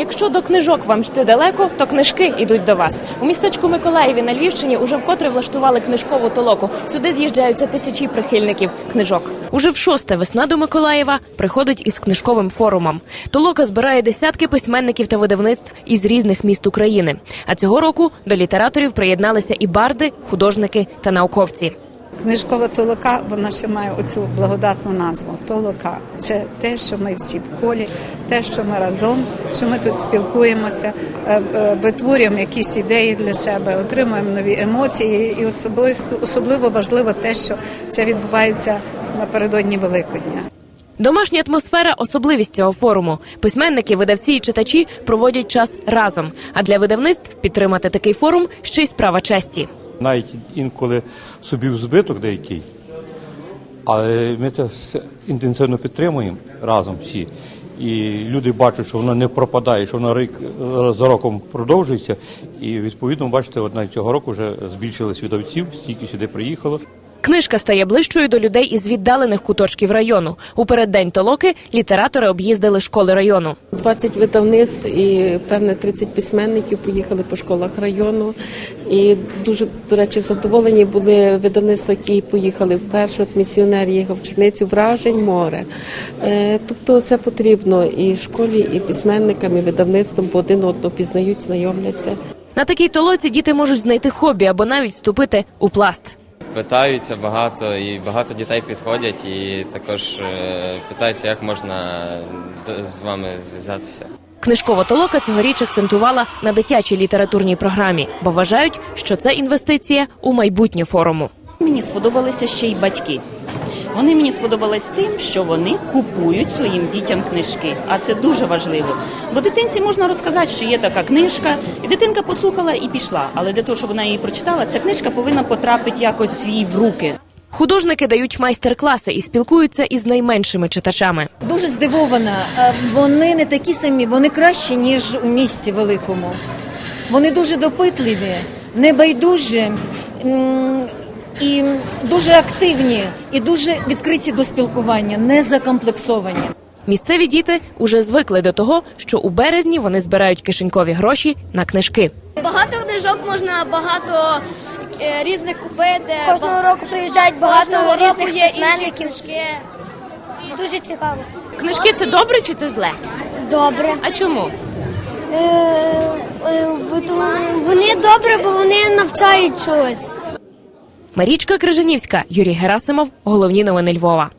Якщо до книжок вам йти далеко, то книжки йдуть до вас. У містечку Миколаєві на Львівщині уже вкотре влаштували книжкову толоку. Сюди з'їжджаються тисячі прихильників книжок. Уже в шосте весна до Миколаєва приходить із книжковим форумом. Толока збирає десятки письменників та видавництв із різних міст України. А цього року до літераторів приєдналися і барди, художники та науковці. Книжкова толока, вона ще має оцю благодатну назву. Толока це те, що ми всі в колі, те, що ми разом, що ми тут спілкуємося, е, е, витворюємо якісь ідеї для себе, отримуємо нові емоції. І особливо, особливо важливо те, що це відбувається напередодні Великодня. Домашня атмосфера особливість цього форуму. Письменники, видавці і читачі проводять час разом. А для видавництв підтримати такий форум ще й справа честі. Навіть інколи собі в збиток деякий. Але ми це все інтенсивно підтримуємо разом всі. І люди бачать, що воно не пропадає, що воно рік за роком продовжується. І відповідно, бачите, от навіть цього року вже збільшились видавців, стільки сюди приїхало. Книжка стає ближчою до людей із віддалених куточків району. У переддень толоки літератори об'їздили школи району. 20 видавництв і певне 30 письменників поїхали по школах району. І дуже, до речі, задоволені були видавництва, які поїхали вперше. От місіонер їхав в Черницю, вражень море. Е, Тобто це потрібно і школі, і письменникам, і видавництвам, бо один одного пізнають, знайомляться. На такій толоці діти можуть знайти хобі або навіть вступити у пласт. Питаються багато, і багато дітей підходять, і також е, питаються, як можна з вами зв'язатися. Книжкова толока цьогоріч акцентувала на дитячій літературній програмі, бо вважають, що це інвестиція у майбутнє форуму. Мені сподобалися ще й батьки. Вони мені сподобались тим, що вони купують своїм дітям книжки, а це дуже важливо. Бо дитинці можна розказати, що є така книжка, і дитинка послухала і пішла. Але для того, щоб вона її прочитала, ця книжка повинна потрапити якось їй в руки. Художники дають майстер-класи і спілкуються із найменшими читачами. Дуже здивована. Вони не такі самі, вони кращі, ніж у місті великому. Вони дуже допитливі, небайдужі і дуже активні, і дуже відкриті до спілкування, не закомплексовані. Місцеві діти уже звикли до того, що у березні вони збирають кишенькові гроші на книжки. Багато книжок можна багато е, різних купити. Кожного року приїжджають багато Кожного року різних є інші письменників. книжки. Дуже цікаво. Книжки це добре чи це зле? Добре. А чому? Е, е, бо то Вони добре, бо вони навчають чогось. Марічка Крижанівська, Юрій Герасимов. Головні новини Львова.